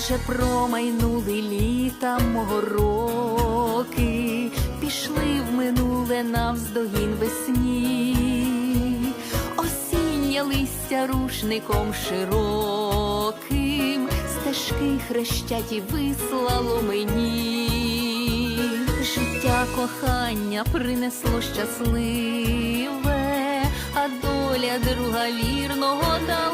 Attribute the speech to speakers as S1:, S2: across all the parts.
S1: вже промайнули літа мого роки, пішли в минуле навздогін весні, осіннє листя рушником широким, стежки хрещаті вислало мені, життя кохання принесло щасливе, а доля друга вірного дала.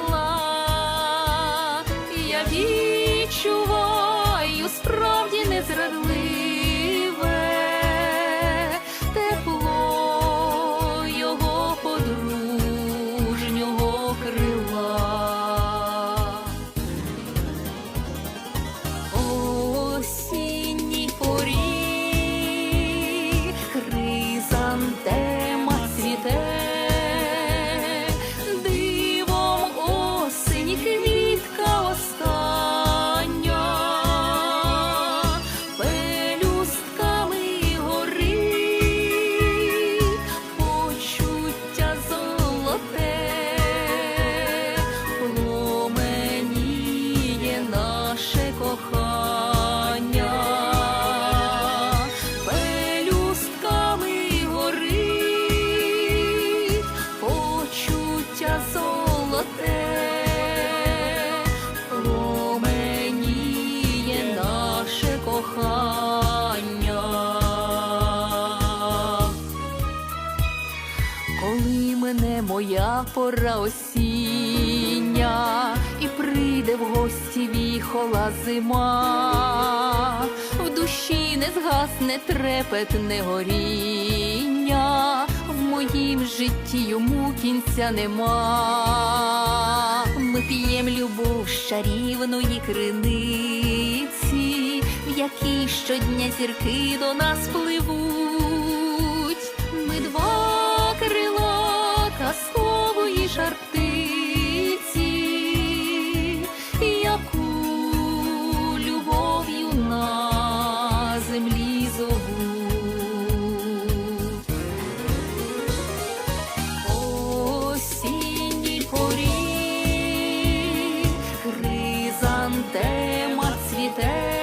S1: Моя пора осіння, і прийде в гості віхола зима, в душі не згасне трепетне горіння, в моїм житті йому кінця нема. Ми п'єм любов з криниці, в якій щодня зірки до нас пливуть шарптиці, яку любов'ю на землі зову, Осінній корі, хризантема цвіте.